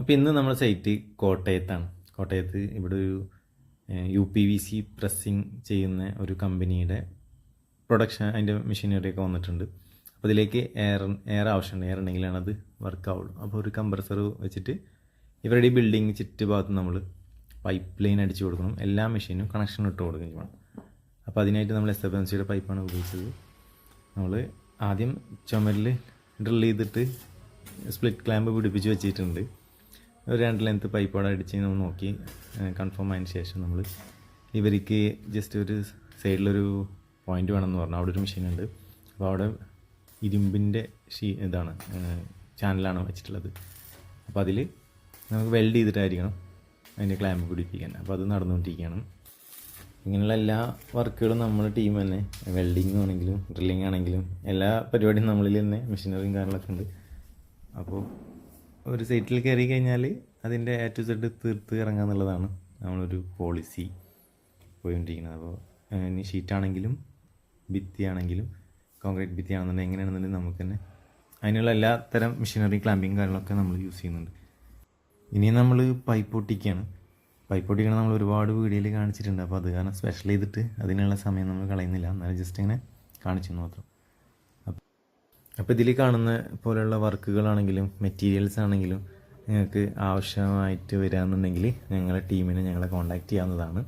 അപ്പോൾ ഇന്ന് നമ്മുടെ സൈറ്റ് കോട്ടയത്താണ്. കോട്ടയത്ത് ഇവിടെ ഒരു U P V C pressing ചെയ്യുന്ന ഒരു കമ്പനിയുടെ പ്രൊഡക്ഷൻ അതിന്റെ മെഷീനറിയൊക്കെ വന്നിട്ടുണ്ട്. അപ്പോൾ ഇതിലേക്ക് എയർ എയർ ആവശ്യമുണ്ട്. എയർ ഉണ്ടെങ്കിലാണ് അത് വർക്ക് ആവുള്ളൂ. അപ്പോൾ ഒരു കംപ്രസർ വെച്ചിട്ട് ഇവരുടെ ഈ ബിൽഡിംഗ് ചുറ്റുഭാഗത്ത് നമ്മൾ പൈപ്പ് ലൈൻ അടിച്ചു കൊടുക്കണം. എല്ലാ മെഷീനും കണക്ഷൻ ഇട്ട് കൊടുക്കുകയും അപ്പോൾ അതിനായിട്ട് നമ്മൾ എസ് എഫ് എം സിയുടെ പൈപ്പാണ് ഉപയോഗിച്ചത്. നമ്മൾ ആദ്യം ചുമരിൽ ഡ്രിൽ ചെയ്തിട്ട് സ്പ്ലിറ്റ് ക്ലാമ്പ് പിടിപ്പിച്ച് വെച്ചിട്ടുണ്ട്. ഒരു രണ്ട് ലെങ്ത്ത് പൈപ്പോടെ അടിച്ച് നമ്മൾ നോക്കി കൺഫേം ആയതിന് ശേഷം നമ്മൾ ഇവർക്ക് ജസ്റ്റ് ഒരു സൈഡിലൊരു പോയിന്റ് വേണമെന്ന് പറഞ്ഞു. അവിടെ ഒരു മെഷീൻ ഉണ്ട്. അപ്പോൾ അവിടെ ഇരുമ്പിന്റെ ഷീ ഇതാണ് ചാനലാണ് വെച്ചിട്ടുള്ളത്. അപ്പോൾ അതിൽ നമുക്ക് വെൽഡ് ചെയ്തിട്ടായിരിക്കണം അതിന്റെ ക്ലാമ്പ് പിടിപ്പിക്കാൻ. അപ്പോൾ അത് നടന്നുകൊണ്ടിരിക്കുകയാണ്. ഇങ്ങനെയുള്ള എല്ലാ വർക്കുകളും നമ്മുടെ ടീം തന്നെ. വെൽഡിങ് ആണെങ്കിലും ഡ്രില്ലിങ് ആണെങ്കിലും എല്ലാ പരിപാടിയും നമ്മളിൽ തന്നെ മെഷീനറിയും കാര്യങ്ങളൊക്കെ ഉണ്ട്. അപ്പോൾ ഒരു സൈറ്റിൽ കയറി കഴിഞ്ഞാൽ അതിന്റെ എ ടു സെഡ് തീർത്ത് ഇറങ്ങുക എന്നുള്ളതാണ് നമ്മളൊരു പോളിസി പോയിക്കൊണ്ടിരിക്കുന്നത്. അപ്പോൾ ഇനി ഷീറ്റാണെങ്കിലും ഭിത്തിയാണെങ്കിലും കോൺക്രീറ്റ് ഭിത്തിയാണെന്നുണ്ടെങ്കിൽ എങ്ങനെയാണെന്നുണ്ടെങ്കിൽ നമുക്ക് തന്നെ അതിനുള്ള എല്ലാ തരം മെഷീനറി ക്ലാമ്പിങ് കാര്യങ്ങളൊക്കെ നമ്മൾ യൂസ് ചെയ്യുന്നുണ്ട്. ഇനി നമ്മൾ പൈപ്പ് ഒട്ടിക്കുകയാണ് പൈപ്പ് ഒട്ടിക്കണം നമ്മൾ ഒരുപാട് വീഡിയോയിൽ കാണിച്ചിട്ടുണ്ട്. അപ്പോൾ അത് കാരണം സ്പെഷ്യൽ ചെയ്തിട്ട് അതിനുള്ള സമയം നമ്മൾ കളയുന്നില്ല. എന്നാലും ജസ്റ്റ് ഇങ്ങനെ കാണിച്ചു മാത്രം. അപ്പോൾ ഇതിൽ കാണുന്ന പോലെയുള്ള വർക്കുകളാണെങ്കിലും മെറ്റീരിയൽസ് ആണെങ്കിലും നിങ്ങൾക്ക് ആവശ്യമായിട്ട് വരാമെന്നുണ്ടെങ്കിൽ ഞങ്ങളെ ടീമിനെ ഞങ്ങളെ കോൺടാക്റ്റ് ചെയ്യാവുന്നതാണ്.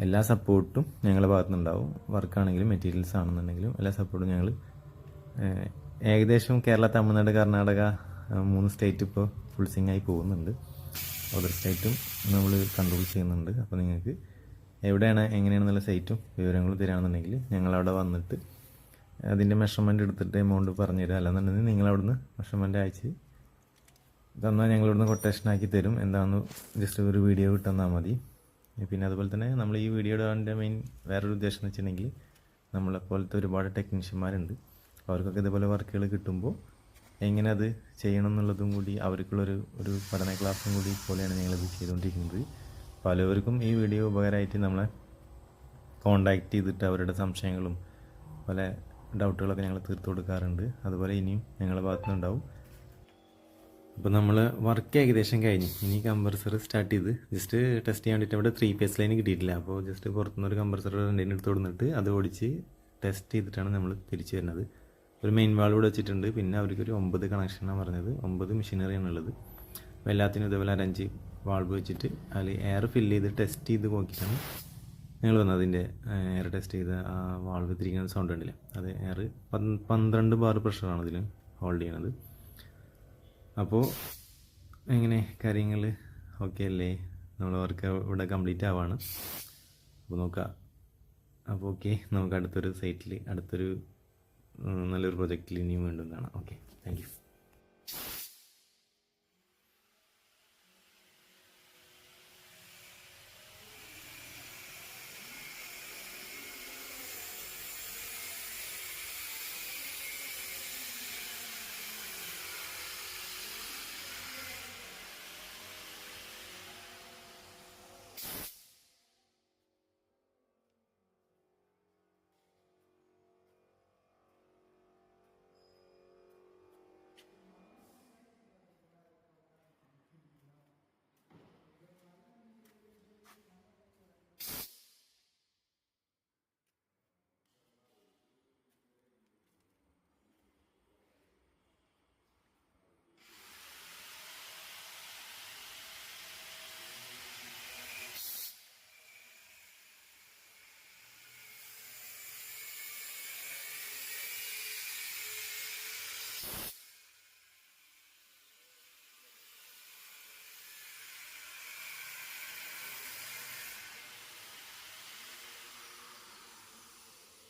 എല്ലാ സപ്പോർട്ടും ഞങ്ങളുടെ ഭാഗത്തുനിന്നുണ്ടാവും. വർക്കാണെങ്കിലും മെറ്റീരിയൽസ് ആണെന്നുണ്ടെങ്കിലും എല്ലാ സപ്പോർട്ടും ഞങ്ങൾ ഏകദേശം കേരള തമിഴ്നാട് കർണാടക മൂന്ന് സ്റ്റേറ്റ് ഇപ്പോൾ ഫുൾ സിംഗായി പോകുന്നുണ്ട്. അതർ സ്റ്റേറ്റും നമ്മൾ കൺട്രോൾ ചെയ്യുന്നുണ്ട്. അപ്പോൾ നിങ്ങൾക്ക് എവിടെയാണ് എങ്ങനെയാണെന്നുള്ള സൈറ്റും വിവരങ്ങളും തരാണെന്നുണ്ടെങ്കിൽ ഞങ്ങളവിടെ വന്നിട്ട് അതിന്റെ മെഷർമെന്റ് എടുത്തിട്ട് എമൗണ്ട് പറഞ്ഞു തരാം അല്ലാന്നുണ്ടെങ്കിൽ നിങ്ങൾ അവിടുന്ന് മെഷർമെന്റ് അയച്ച് തന്നാൽ ഞങ്ങൾ ഇവിടുന്ന് കൊട്ടേഷൻ ആക്കി തരും. എന്താണെന്ന് ജസ്റ്റ് ഒരു വീഡിയോ കിട്ടുന്നാൽ മതി. പിന്നെ അതുപോലെ തന്നെ നമ്മൾ ഈ വീഡിയോ ഇടാന്റെ മെയിൻ വേറൊരു ഉദ്ദേശം എന്ന് വെച്ചിട്ടുണ്ടെങ്കിൽ നമ്മളെ പോലത്തെ ഒരുപാട് ടെക്നീഷ്യന്മാരുണ്ട് അവർക്കൊക്കെ ഇതുപോലെ വർക്കുകൾ കിട്ടുമ്പോൾ എങ്ങനെ അത് ചെയ്യണം എന്നുള്ളതും കൂടി അവർക്കുള്ളൊരു ഒരു പഠന ക്ലാസ്സും കൂടി പോലെയാണ് ഞങ്ങളിത് ചെയ്തുകൊണ്ടിരിക്കുന്നത്. പലവർക്കും ഈ വീഡിയോ ഉപകാരമായിട്ട് നമ്മളെ കോണ്ടാക്ട് ചെയ്തിട്ട് അവരുടെ സംശയങ്ങളും പല ഡൗട്ടുകളൊക്കെ ഞങ്ങൾ തീർത്തു കൊടുക്കാറുണ്ട്. അതുപോലെ ഇനിയും ഞങ്ങളുടെ ഭാഗത്തു നിന്നുണ്ടാവും അപ്പോൾ നമ്മൾ വർക്ക് ഏകദേശം കഴിഞ്ഞു. ഇനി കമ്പ്രസർ സ്റ്റാർട്ട് ചെയ്ത് ജസ്റ്റ് ടെസ്റ്റ് ചെയ്യാൻ വേണ്ടിയിട്ട് അവിടെ ത്രീ പേസ് ലൈൻ കിട്ടിയിട്ടില്ല. അപ്പോൾ ജസ്റ്റ് പുറത്തുനിന്ന് ഒരു കമ്പ്രസർ രണ്ടിന്റെ അടുത്ത് കൊടുത്തിട്ട് അത് ഓടിച്ച് ടെസ്റ്റ് ചെയ്തിട്ടാണ് നമ്മൾ തിരിച്ചു വരുന്നത്. ഒരു മെയിൻ വാൾ ഇവിടെ വെച്ചിട്ടുണ്ട്. പിന്നെ അവർക്കൊരു ഒമ്പത് കണക്ഷനാണ് പറഞ്ഞത്. ഒമ്പത് മെഷീനറിയാണ് ഉള്ളത്. അപ്പോൾ എല്ലാത്തിനും ഇതേപോലെ അരഞ്ച് വാൾവ് വെച്ചിട്ട് അതിൽ എയർ ഫില്ല് ചെയ്ത് ടെസ്റ്റ് ചെയ്ത് നോക്കിയിട്ടാണ് ഞങ്ങൾ വന്നത് അതിന്റെ എയർ ടെസ്റ്റ് ചെയ്ത ആ വാൾവ് തിരിക്കുന്ന സൗണ്ട് ഉണ്ടല്ലേ അത് എയർ പന്ത്രണ്ട് ബാർ പ്രഷറാണ് ഇതിൽ ഹോൾഡ് ചെയ്യണത്. അപ്പോൾ എങ്ങനെ? കാര്യങ്ങൾ ഓക്കെ അല്ലേ? നമ്മൾ വർക്ക് ഇവിടെ കംപ്ലീറ്റ് ആവാണ്. അപ്പോൾ നോക്കാം. അപ്പോൾ ഓക്കെ നമുക്ക് അടുത്തൊരു സൈറ്റിൽ അടുത്തൊരു നല്ലൊരു പ്രൊജക്റ്റിൽ ഇനിയും വീണ്ടും കാണാം. Okay thank